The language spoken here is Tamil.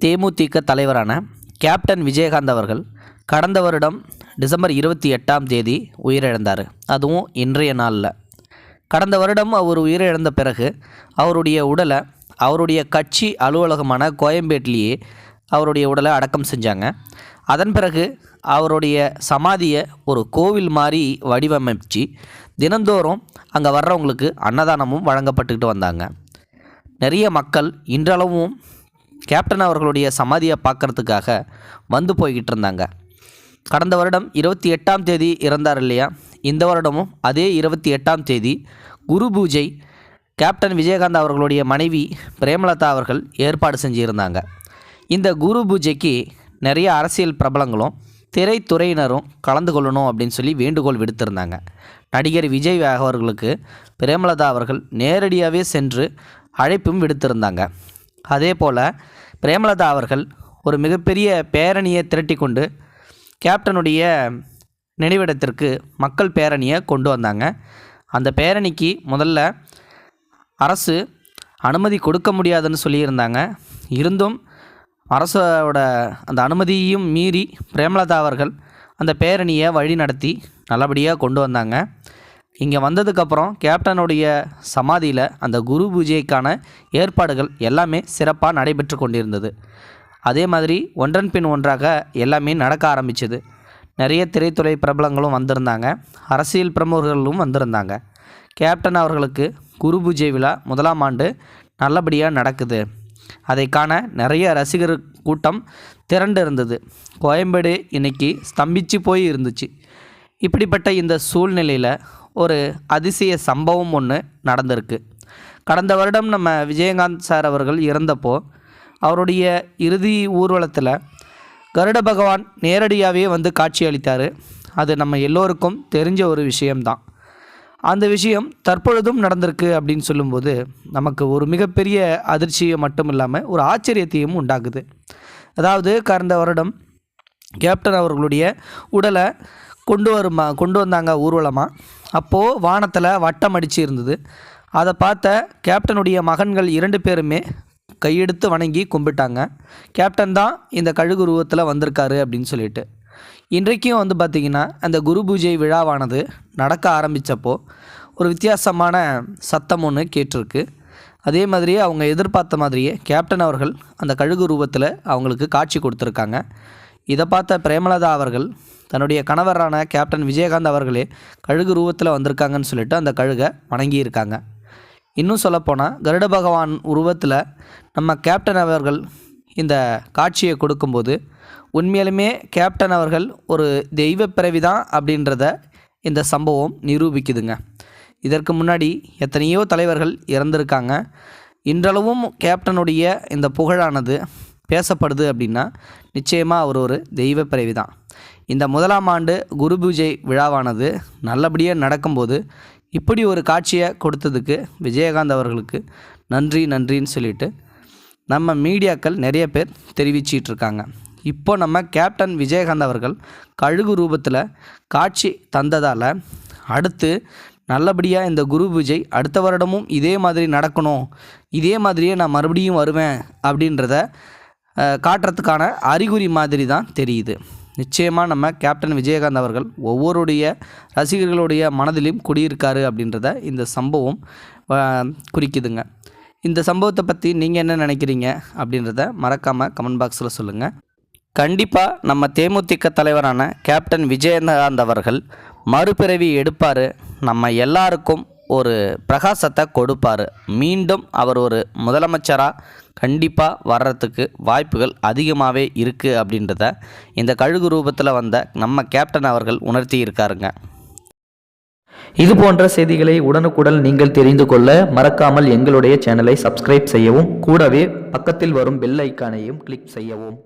தேமுதிக தலைவரான கேப்டன் விஜயகாந்த் அவர்கள் கடந்த வருடம் டிசம்பர் இருபத்தி எட்டாம் தேதி உயிரிழந்தார். அதுவும் இன்றைய நாளில். கடந்த வருடம் அவர் உயிரிழந்த பிறகு அவருடைய உடலை அவருடைய கட்சி அலுவலகமான கோயம்பேட்டிலேயே அவருடைய உடலை அடக்கம் செஞ்சாங்க. அதன் பிறகு அவருடைய சமாதியை ஒரு கோவில் மாதிரி வடிவமைச்சு தினந்தோறும் அங்கே வர்றவங்களுக்கு அன்னதானமும் வழங்கப்பட்டுக்கிட்டு வந்தாங்க. நிறைய மக்கள் இன்றளவும் கேப்டன் அவர்களுடைய சமாதியை பார்க்கறதுக்காக வந்து போய்கிட்டு இருந்தாங்க. கடந்த வருடம் இருபத்தி எட்டாம் தேதி இறந்தார் இல்லையா? இந்த வருடமும் அதே இருபத்தி எட்டாம் தேதி குரு பூஜை கேப்டன் விஜயகாந்த் அவர்களுடைய மனைவி பிரேமலதா அவர்கள் ஏற்பாடு செஞ்சுருந்தாங்க. இந்த குரு பூஜைக்கு நிறைய அரசியல் பிரபலங்களும் திரைத்துறையினரும் கலந்து கொள்ளணும் அப்படின்னு சொல்லி வேண்டுகோள் விடுத்திருந்தாங்க. நடிகர் விஜய் அவர்களுக்கு பிரேமலதா அவர்கள் நேரடியாகவே சென்று அழைப்பும் விடுத்திருந்தாங்க. அதே போல் பிரேமலதா அவர்கள் ஒரு மிகப்பெரிய பேரணியை திரட்டி கொண்டு கேப்டனுடைய நினைவிடத்திற்கு மக்கள் பேரணியை கொண்டு வந்தாங்க. அந்த பேரணிக்கு முதல்ல அரசு அனுமதி கொடுக்க முடியாதுன்னு சொல்லியிருந்தாங்க. இருந்தும் அரசோட அந்த அனுமதியையும் மீறி பிரேமலதா அவர்கள் அந்த பேரணியை வழி நடத்தி நல்லபடியாக கொண்டு வந்தாங்க. இங்கே வந்ததுக்கப்புறம் கேப்டனுடைய சமாதியில் அந்த குரு பூஜைக்கான ஏற்பாடுகள் எல்லாமே சிறப்பாக நடைபெற்று கொண்டிருந்தது. அதே மாதிரி ஒன்றன் பின் ஒன்றாக எல்லாமே நடக்க ஆரம்பிச்சது. நிறைய திரைத்துறை பிரபலங்களும் வந்திருந்தாங்க. அரசியல் பிரமுகர்களும் வந்திருந்தாங்க. கேப்டன் அவர்களுக்கு குரு பூஜை விழா முதலாம் ஆண்டு நல்லபடியாக நடக்குது. அதை காண நிறைய ரசிகர் கூட்டம் திரண்டு இருந்தது. கோயம்பேடு இன்னைக்கு ஸ்தம்பிச்சு போய் இருந்துச்சு. இப்படிப்பட்ட இந்த சூழ்நிலையில் ஒரு அதிசய சம்பவம் ஒன்று நடந்திருக்கு. கடந்த வருடம் நம்ம விஜயகாந்த் சார் அவர்கள் இறந்தப்போ அவருடைய இறுதி ஊர்வலத்தில் கருட பகவான் நேரடியாகவே வந்து காட்சி அளித்தார். அது நம்ம எல்லோருக்கும் தெரிஞ்ச ஒரு விஷயம்தான். அந்த விஷயம் தற்பொழுதும் நடந்திருக்கு அப்படின்னு சொல்லும்போது நமக்கு ஒரு மிகப்பெரிய அதிர்ச்சியை மட்டும் இல்லாமல் ஒரு ஆச்சரியத்தையும் உண்டாக்குது. அதாவது கடந்த வருடம் கேப்டன் அவர்களுடைய உடலை கொண்டு வருமா கொண்டு வந்தாங்க ஊர்வலமாக அப்போது வானத்தில் வட்டம் அடிச்சு இருந்தது அதை பார்த்த கேப்டனுடைய மகன்கள் இரண்டு பேருமே கையெடுத்து வணங்கி கும்பிட்டாங்க. கேப்டன் தான் இந்த கழுகு உருவத்தில் வந்திருக்காரு அப்படின்னு சொல்லிட்டு. இன்றைக்கும் வந்து பார்த்திங்கன்னா அந்த குரு பூஜை விழாவானது நடக்க ஆரம்பித்தப்போ ஒரு வித்தியாசமான சத்தம் ஒன்று கேட்டிருக்கு. அதே மாதிரியே அவங்க எதிர்பார்த்த மாதிரியே கேப்டன் அவர்கள் அந்த கழுகு ரூபத்தில் அவங்களுக்கு காட்சி கொடுத்துருக்காங்க. இதை பார்த்த பிரேமலதா அவர்கள் தன்னுடைய கணவரான கேப்டன் விஜயகாந்த் அவர்களே கழுகு ரூபத்தில் வந்திருக்காங்கன்னு சொல்லிட்டு அந்த கழுகை வணங்கியிருக்காங்க. இன்னும் சொல்லப்போனால் கருட பகவான் உருவத்தில் நம்ம கேப்டன் அவர்கள் இந்த காட்சியை கொடுக்கும்போது உண்மையிலுமே கேப்டன் அவர்கள் ஒரு தெய்வ பிறவி தான் அப்படின்றத இந்த சம்பவம் நிரூபிக்குதுங்க. இதற்கு முன்னாடி எத்தனையோ தலைவர்கள் இறந்திருக்காங்க. இன்றளவும் கேப்டனுடைய இந்த புகழானது பேசப்படுது அப்படின்னா நிச்சயமாக அவர் ஒரு தெய்வ பிறவி தான் இந்த முதலாம் ஆண்டு குரு பூஜை விழாவானது நல்லபடியாக நடக்கும்போது இப்படி ஒரு காட்சியை கொடுத்ததுக்கு விஜயகாந்த் அவர்களுக்கு நன்றி நன்றின்னு சொல்லிட்டு நம்ம மீடியாக்கள் நிறைய பேர் தெரிவிச்சிட்டு இருக்காங்க இப்போ நம்ம கேப்டன் விஜயகாந்த் அவர்கள் கழுகு ரூபத்தில் காட்சி தந்ததால் அடுத்து நல்லபடியாக இந்த குரு பூஜை அடுத்த வருடமும் இதே மாதிரி நடக்கணும். இதே மாதிரியே நான் மறுபடியும் வருவேன் அப்படின்றத காட்டுறதுக்கான அறிகுறி மாதிரி தான் தெரியுது. நிச்சயமாக நம்ம கேப்டன் விஜயகாந்த் அவர்கள் ஒவ்வொருடைய ரசிகர்களுடைய மனதிலையும் குடியிருக்காரு அப்படின்றத இந்த சம்பவம் குறிக்குதுங்க. இந்த சம்பவத்தை பற்றி நீங்கள் என்ன நினைக்கிறீங்க அப்படின்றத மறக்காமல் கமெண்ட் பாக்ஸில் சொல்லுங்கள் கண்டிப்பாக நம்ம தேமுதிக தலைவரான கேப்டன் விஜயகாந்த் அவர்கள் மறுபிறவி எடுப்பார். நம்ம எல்லாருக்கும் ஒரு பிரகாசத்தை கொடுப்பார். மீண்டும் அவர் ஒரு முதலமைச்சராக கண்டிப்பாக வர்றதுக்கு வாய்ப்புகள் அதிகமாகவே இருக்குது அப்படின்றத இந்த கழுகு ரூபத்தில் வந்த நம்ம கேப்டன் அவர்கள் உணர்த்தி இருக்காருங்க இது போன்ற செய்திகளை உடனுக்குடன் நீங்கள் தெரிந்து கொள்ள மறக்காமல் எங்களுடைய சேனலை சப்ஸ்கிரைப் செய்யவும் கூடவே பக்கத்தில் வரும் பெல் ஐக்கானையும் கிளிக் செய்யவும்.